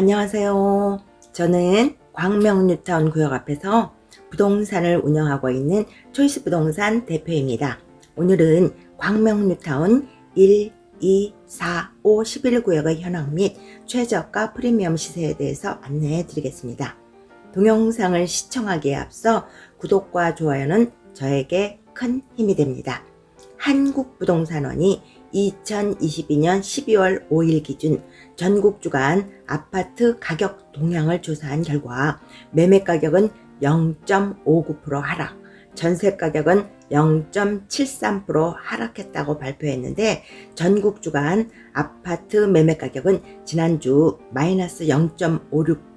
안녕하세요. 저는 광명뉴타운 구역 앞에서 부동산을 운영하고 있는 초이스 부동산 대표입니다. 오늘은 광명뉴타운 1, 2, 4, 5, 11구역의 현황 및 최저가 프리미엄 시세에 대해서 안내해 드리겠습니다. 동영상을 시청하기에 앞서 구독과 좋아요는 저에게 큰 힘이 됩니다. 한국부동산원이 2022년 12월 5일 기준 전국 주간 아파트 가격 동향을 조사한 결과 매매 가격은 0.59% 하락, 전세 가격은 0.73% 하락했다고 발표했는데 전국 주간 아파트 매매 가격은 지난주 마이너스 0.56%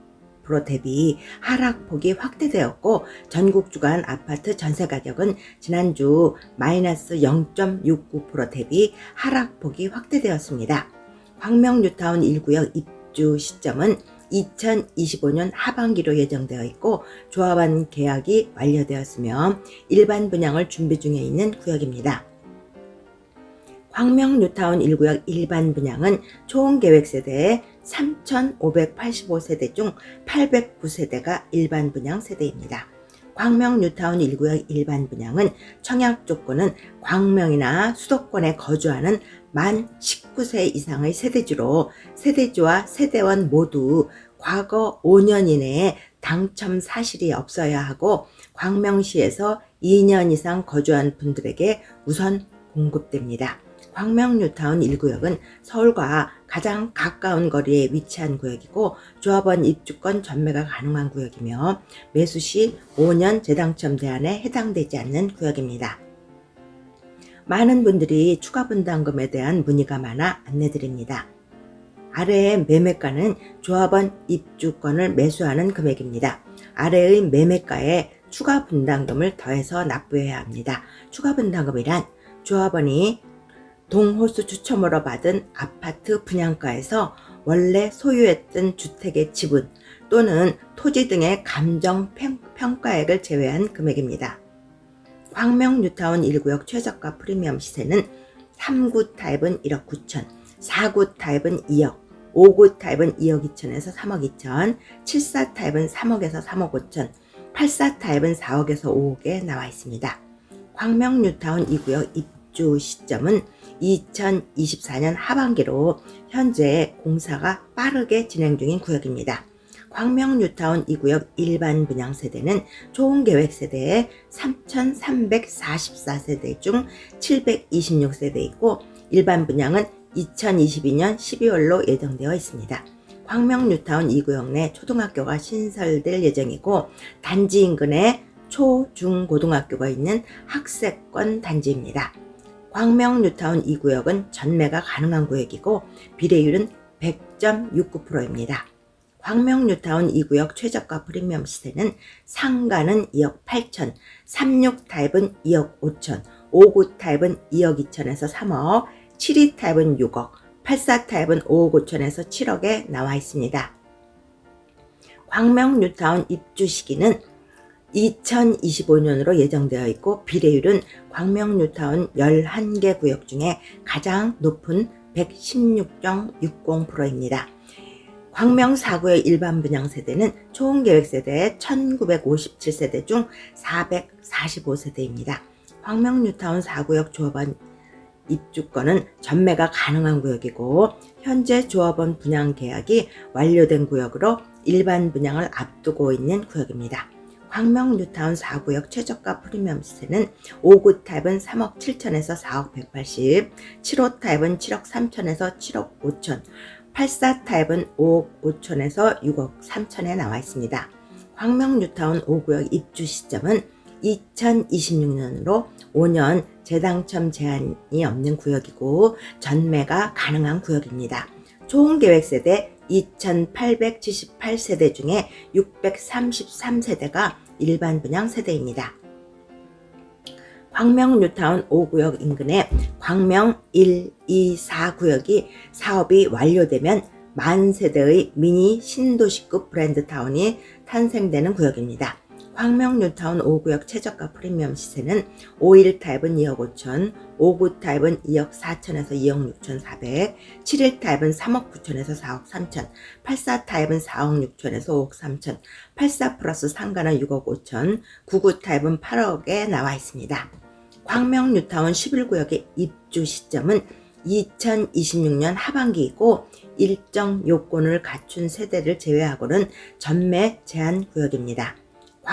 대비 하락폭이 확대되었고 전국 주간 아파트 전세 가격은 지난주 마이너스 0.69% 대비 하락폭이 확대되었습니다. 광명 뉴타운 1구역 입주 시점은 2025년 하반기로 예정되어 있고 조합원 계약이 완료되었으며 일반 분양을 준비 중에 있는 구역입니다. 광명 뉴타운 1구역 일반 분양은 총 계획 세대의 3,585세대 중 809세대가 일반 분양 세대입니다. 광명 뉴타운 1구역 일반 분양은 청약 조건은 광명이나 수도권에 거주하는 만 19세 이상의 세대주로 세대주와 세대원 모두 과거 5년 이내에 당첨 사실이 없어야 하고 광명시에서 2년 이상 거주한 분들에게 우선 공급됩니다. 광명 뉴타운 1구역은 서울과 가장 가까운 거리에 위치한 구역이고 조합원 입주권 전매가 가능한 구역이며 매수 시 5년 재당첨 대안에 해당되지 않는 구역입니다. 많은 분들이 추가 분담금에 대한 문의가 많아 안내드립니다. 아래의 매매가는 조합원 입주권을 매수하는 금액입니다. 아래의 매매가에 추가 분담금을 더해서 납부해야 합니다. 추가 분담금이란 조합원이 동호수 추첨으로 받은 아파트 분양가에서 원래 소유했던 주택의 지분 또는 토지 등의 감정 평가액을 제외한 금액입니다. 광명 뉴타운 1구역 최저가 프리미엄 시세는 3구 타입은 1억 9천, 4구 타입은 2억, 5구 타입은 2억 2천에서 3억 2천, 7사 타입은 3억에서 3억 5천, 8사 타입은 4억에서 5억에 나와 있습니다. 광명 뉴타운 2구역 입주 시점은 2024년 하반기로 현재 공사가 빠르게 진행 중인 구역입니다. 광명 뉴타운 2구역 일반 분양 세대는 총 계획 세대의 3,344세대 중 726세대 있고 일반 분양은 2022년 12월로 예정되어 있습니다. 광명 뉴타운 2구역 내 초등학교가 신설될 예정이고 단지 인근에 초, 중, 고등학교가 있는 학세권 단지입니다. 광명 뉴타운 2구역은 전매가 가능한 구역이고 비례율은 100.69%입니다. 광명 뉴타운 2구역 최저가 프리미엄 시세는 상가는 2억 8천, 36 타입은 2억 5천, 59 타입은 2억 2천에서 3억, 72 타입은 6억, 84 타입은 5억 5천에서 7억에 나와 있습니다. 광명 뉴타운 입주 시기는 2025년으로 예정되어 있고 비례율은 광명 뉴타운 11개 구역 중에 가장 높은 116.60%입니다. 광명 4구의 일반 분양 세대는 총 계획 세대의 1957세대 중 445세대입니다. 광명 뉴타운 4구역 조합원 입주권은 전매가 가능한 구역이고 현재 조합원 분양 계약이 완료된 구역으로 일반 분양을 앞두고 있는 구역입니다. 광명 뉴타운 4구역 최저가 프리미엄 시세는 5구 타입은 3억 7천에서 4억 180, 7호 타입은 7억 3천에서 7억 5천, 84 타입은 5억 5천에서 6억 3천에 나와 있습니다. 광명 뉴타운 5구역 입주 시점은 2026년으로 5년 재당첨 제한이 없는 구역이고 전매가 가능한 구역입니다. 총 계획 세대 2,878세대 중에 633세대가 일반 분양 세대입니다. 광명 뉴타운 5구역 인근에 광명 1, 2, 4구역이 사업이 완료되면 만 세대의 미니 신도시급 브랜드 타운이 탄생되는 구역입니다. 광명 뉴타운 5구역 최저가 프리미엄 시세는 5일 타입은 2억 5천, 5구 타입은 2억 4천에서 2억 6천 4백, 7일 타입은 3억 9천에서 4억 3천, 84 타입은 4억 6천에서 5억 3천, 84 플러스 상가는 6억 5천, 99 타입은 8억에 나와 있습니다. 광명 뉴타운 11구역의 입주 시점은 2026년 하반기이고 일정 요건을 갖춘 세대를 제외하고는 전매 제한 구역입니다.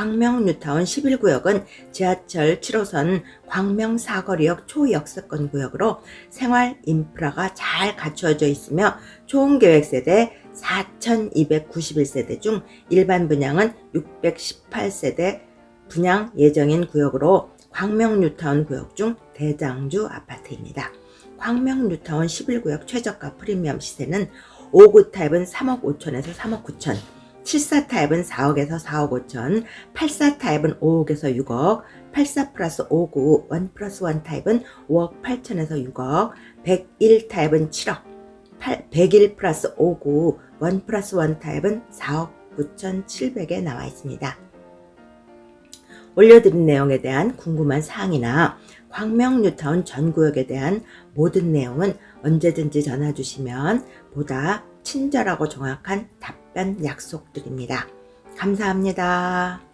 광명 뉴타운 11구역은 지하철 7호선 광명 사거리역 초역세권 구역으로 생활 인프라가 잘 갖추어져 있으며 총 계획 세대 4,291세대 중 일반 분양은 618세대 분양 예정인 구역으로 광명 뉴타운 구역 중 대장주 아파트입니다. 광명 뉴타운 11구역 최저가 프리미엄 시세는 5구 타입은 3억 5천에서 3억 9천, 74 타입은 4억에서 4억 5천, 84 타입은 5억에서 6억, 84 플러스 5구 1 플러스 1 타입은 5억 8천에서 6억, 101 타입은 7억, 101 플러스 5구 1 플러스 1 타입은 4억 9천 7백에 나와 있습니다. 올려드린 내용에 대한 궁금한 사항이나 광명 뉴타운 전 구역에 대한 모든 내용은 언제든지 전화 주시면 보다 친절하고 정확한 답변 약속드립니다. 감사합니다.